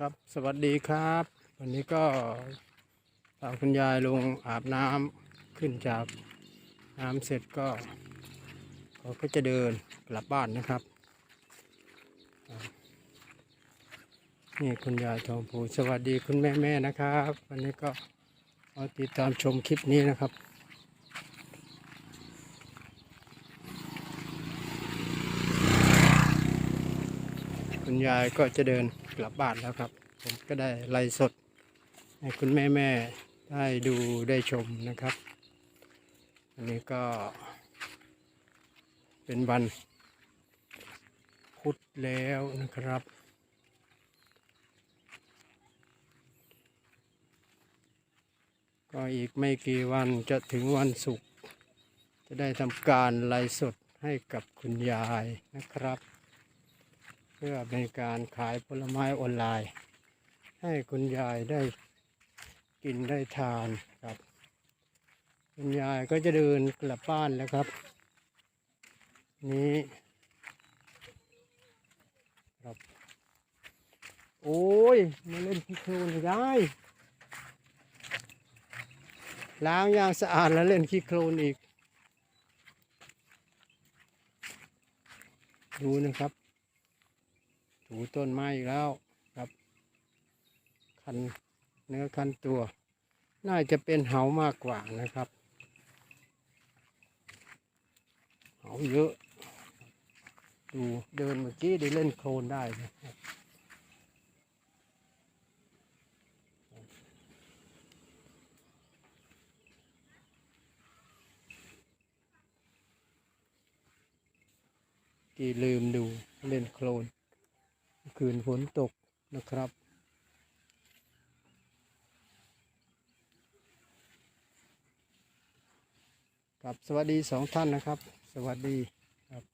ครับสวัสดีครับ วันนี้ก็พาคุณยายลงอาบน้ำขึ้นจากน้ำเสร็จก็เขาก็จะเดินกลับบ้านนะครับ นี่คุณยายทองผูสวัสดีคุณแม่แม่ๆนะครับ วันนี้ก็มาติดตามชมคลิปนี้นะครับคุณยายก็จะเดิน กลับบ้านแล้วครับ ผมก็ได้ไลฟ์สด ให้คุณแม่แม่ได้ดูได้ชมนะครับ อันนี้ก็เป็นวันพุธแล้วนะครับ ก็อีกไม่กี่วันจะถึงวันศุกร์จะได้ทำการไลฟ์สดให้กับคุณยายนะครับ พื่อเป็นการขายผลไม้ออนไลน์ ให้คุณยายได้กินได้ทานครับ คุณยายก็จะเดินกลับบ้านแล้วครับ นี้ครับ โอ้ยมาเล่นขี้โคลนได้ล้างอย่างสะอาดแล้วเล่นขี้โคลนอีก ดูนะครับ ถูต้นไม้อีกแล้วครับ คันเนื้อคันตัว น่าจะเป็นเหามากกว่านะครับ เหาเยอะ ดูเดินเมื่อกี้ได้เล่นโคลนได้นะครับกี่ลืมดูเล่นโคลน คืนฝนตกนะครับ ครับสวัสดีสองท่านนะครับ สวัสดีครับ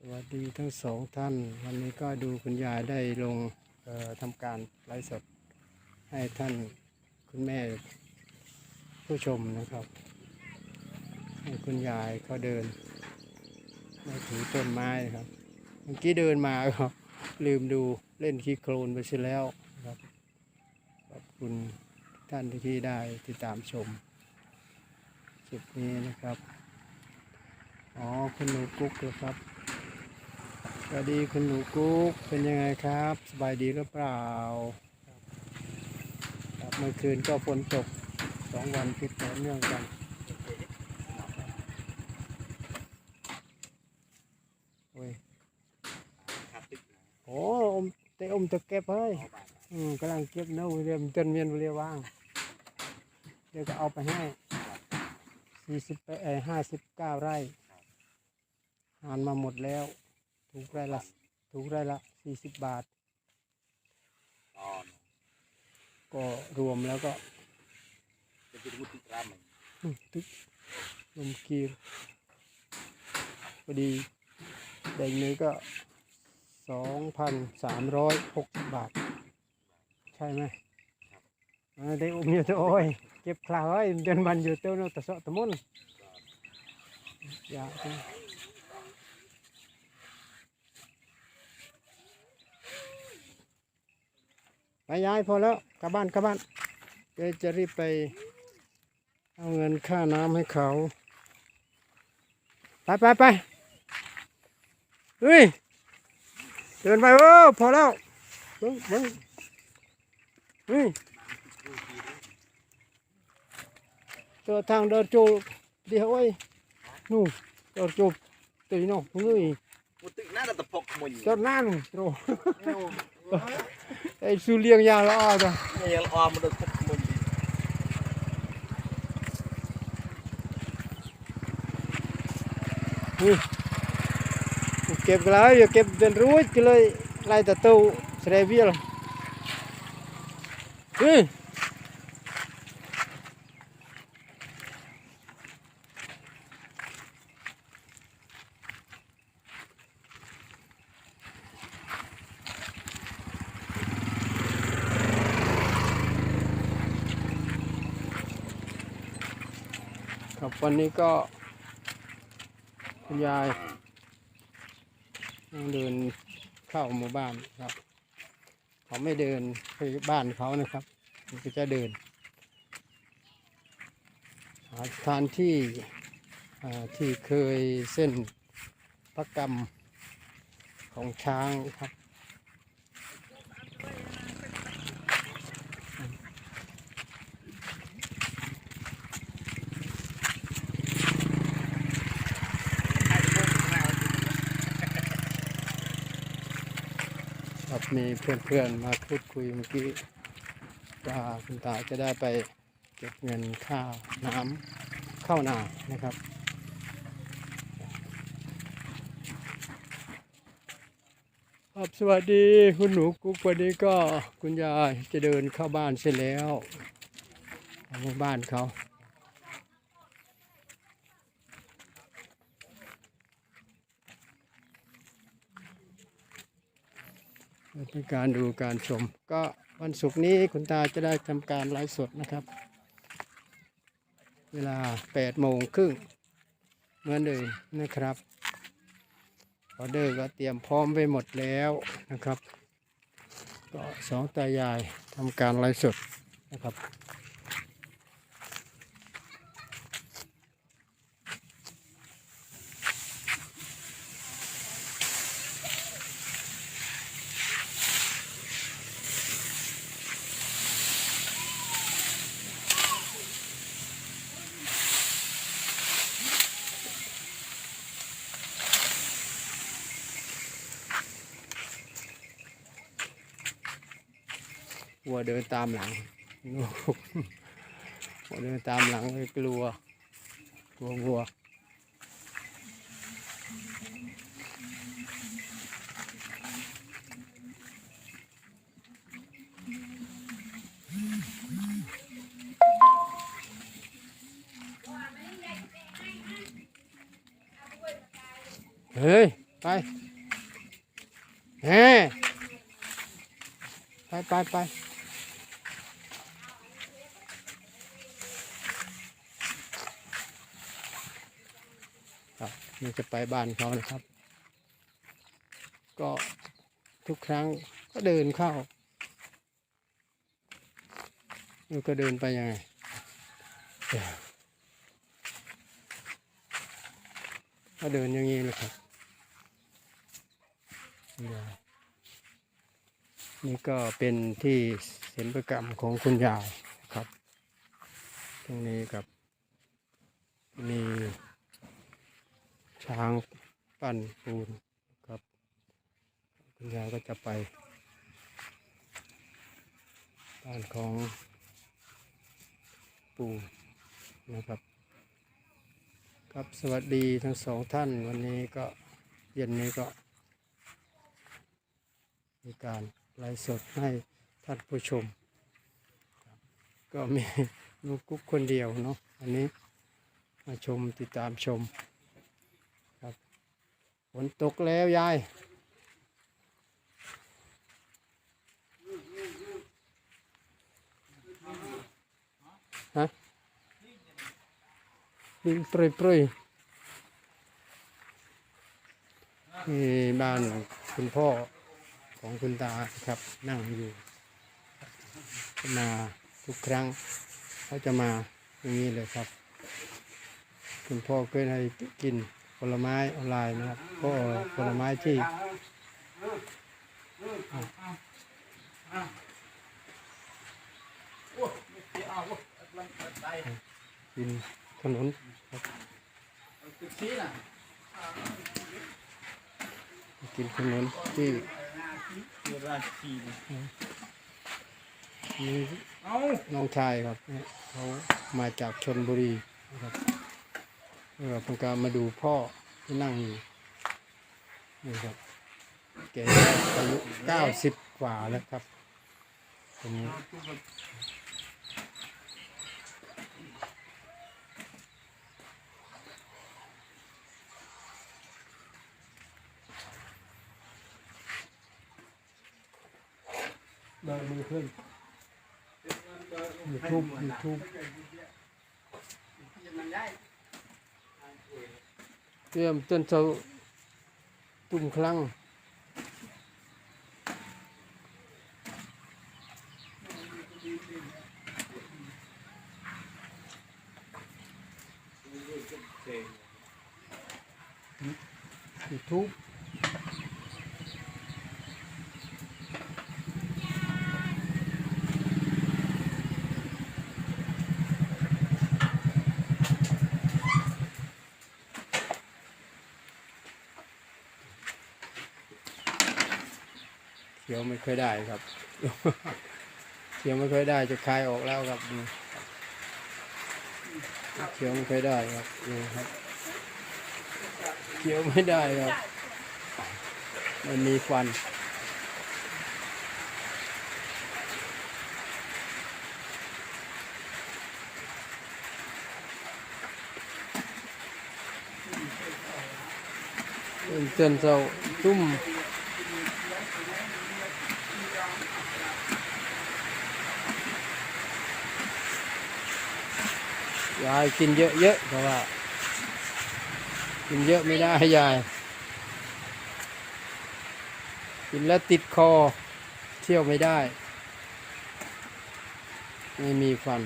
สวัสดีทั้งสองท่าน วันนี้ก็ดูคุณยายได้ลงเอ่อทำการไลฟ์สดให้ท่านคุณแม่ผู้ชมนะครับ ให้คุณยายเขาเดินมาถือต้นไม้ครับ เมื่อกี้เดินมาครับ ลืมดูเล่นขี้โคลนไปเสียแล้วครับขอบคุณท่านที่ได้ติดตามชมคลิปนี้นะครับ อ๋อคุณหนูกุ๊กเหรอครับสวัสดีคุณหนูกุ๊กเป็นยังไงครับ สบายดีหรือเปล่าครับเมื่อคืนก็ฝนตกสองวันติดต่อเนื่องกัน โอ้ย โอ้อมแต่อม จะเก็บเฮ้ยกำลังเก็บเนื้อเรียมจนเมียนเรียว่าง เดี๋ยวจะเอาไปให้สี่สิบเอห้าสิบเก้าไร่หานมาหมดแล้ว ถูกไร่ละถูกไร่ละสี่สิบบาท ก็รวมแล้วก็ตึกลมกีรพอดีแดงนี้ก็ สองพันสามร้อยหกบาท ใช่ไหมได้อุ้มอยู่ตัวโอ้ยเก็บคลาวไว้เดินมันอยู่เต้าโนตะเสาะตะมุนอย่าไปไปย้ายพอแล้วกลับบ้านกลับบ้านเดี๋ยวจะรีบไป เอาเงินค่าน้ำให้เขา ไปไปไปเฮ้ย เดินไปเออพอแล้วเบิ้งเบิ้งเฮ้ยตัวทางเดินจูเดี๋ยวไอ้ยนู่นเดินจูตีน้องเฮ้ย Mutik nada tepok mun. จอดนั่นโตไอ้สูเลียงยางละอ้อจ้ะ Yang om udah tepok mun. นี่เก็ บกันแล้วอย่าเก็บเดินรู้ก็เลยไล่ตะเต้าเสรเวียลเฮ้ยครับวันนี้ก็คุณยาย เดินเข้าหมู่บ้านครับ เขาไม่เดินไปบ้านเขานะครับมันก็จะเดินหาสถานที่ที่เคยเส้นพระกรรมของช้างครับ มีเพื่อนๆมาพูดคุยเมื่อกี้ว่าคุณตาจะได้ไปเก็บเงินค่าน้ำเข้านานะครับครับสวัสดีคุณหนูกุ๊กวันนี้ก็คุณยายจะเดินเข้าบ้านเสร็จแล้วของบ้านเขา เป็นการดูการชม ก็วันศุกร์นี้คุณตาจะได้ทำการไลฟ์สดนะครับ เวลา8โมงครึ่งเหมือนเดิมนะครับออเดอร์ก็เตรียมพร้อมไปหมดแล้วนะครับ ก็สองตายายทำการไลฟ์สดนะครับ วัวเดินตามหลังวัวเดินตามหลังเลยกลัว กลัววัวเฮ้ย ไปเฮ้ไปไปไปครับ นี่จะไปบ้านเขานะครับ ก็ทุกครั้งก็เดินเข้านี่ก็เดินไปยังไงก็เดินอย่างนี้เลยครับนี่ก็เป็นที่ศิลปกรรมของคุณยายครับ ตรงนี้กับมี ช้างปั้นปูนครับ คุณยายก็จะไปบ้านของปู่นะครับ ครับสวัสดีทั้งสองท่านวันนี้ก็เย็นนี้ก็ มีการไลฟ์สดให้ท่านผู้ชม ก็มีลูกกุ๊กคนเดียวเนาะอันนี้มาชมติดตามชม ฝนตกแล้วยาย ฮะดินปรุยปรุยนี่บ้านคุณพ่อของคุณตาครับนั่งอยู่มาทุกครั้งเขาจะมาอย่างนี้เลยครับ คุณพ่อเคยให้กิน ผลไม้ออนไลน์นะครับก็ผลไม้ที่กินขนุนครับกินขนุนที่ราชีมีน้องชายครับเนี่ยเขามาจากชนบุรีนะครับ แล้วก็เพิ่งกมาดูพ่อที่นั่งอยู่นี่ครับแกอายุเก้าสิบกว่าแล้วครับคนนี้เดินมือขึ้นยูทูบยูทูบ เริ่มต้นเสาตุ่มคลังทูบ ไม่เคอยได้ครับเขียวไม่เคอยได้จะคลายออกแล้วครับเขียวไม่เคอยได้ครับดูครับเขียวไม่ได้ครับ มันมีฟันเป็นเส้นเสาตุ้ม ยายกินเยอะๆเพราะว่า กินเยอะไม่ได้ยาย กินแล้วติดคอ เที่ยวไม่ได้ ไม่มีฟัน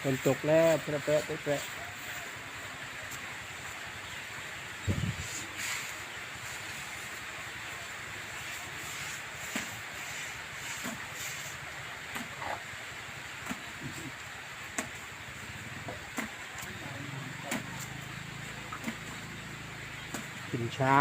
ฝนตกแล้วแปะแปะแปะ กินช้า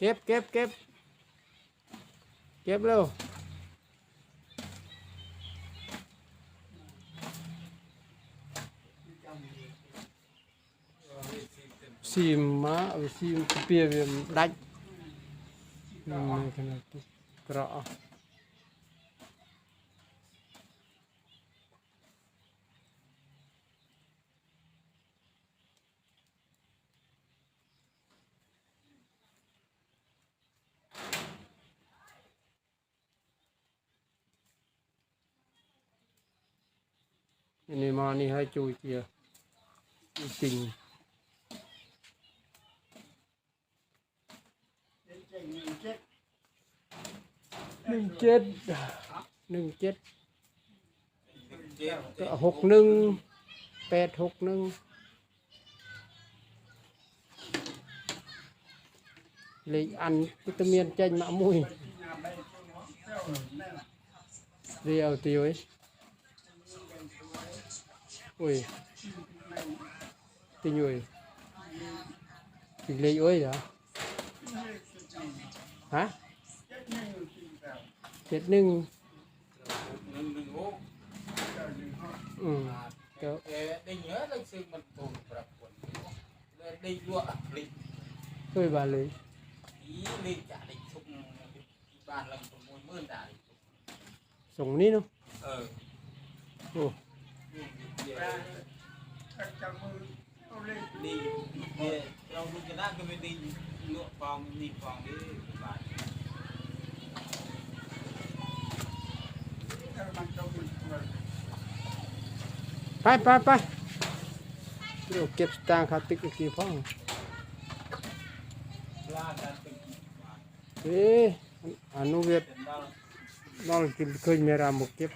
เก็บเก็บเก็บเก็บเร็วซีมมาซีมเปียเวียมดักนี่ขนาดตุกระนี่มานี่ให้จูเจียจริงหนึ่งเจ็ดหนึ่งเจ็ดเจ๋ งก็หกหนึ่งแปดหกหนึ่งเลยอันวิตามินเจนมามุยเรียวตีไว้อุ้ยตีนุ้ยตีเลยโอ้ยเหรอฮะเจ็ดหนึ่งหนึ่งหนึ่งหกอืมก็เอ๊ะได้เยอะเลยซึ่งมันตูนปรับคนเลยได้ยั่วลิเคยบาเลยอีลิจะได้ชุกบ้านเราสมมติมื่นได้ส่งนี้เนาะเออโอ้ดีเนี่ยเราดูจะน่าก็ไม่ดีลวกฟองนี่ฟองนี่บ้านไปไปไปเดี๋ยวเก็บสตางค์คาติกอีกทีพ่อปลาการเป็นบ้านเอ๊ะอนุเวทเป็นบ้านน้องกินเคยมีรามุกเก็บ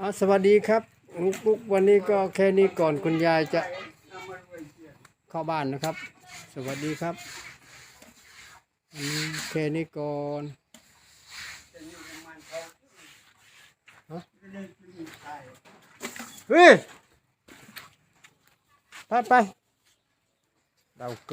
อะสวัสดีครับลุกๆวันนี้ก็แค่นี้ก่อนคุณยายจะเข้าบ้านนะครับ สวัสดีครับอันนี้แค่นี้ก่อนเฮ้ยไปไปเรากร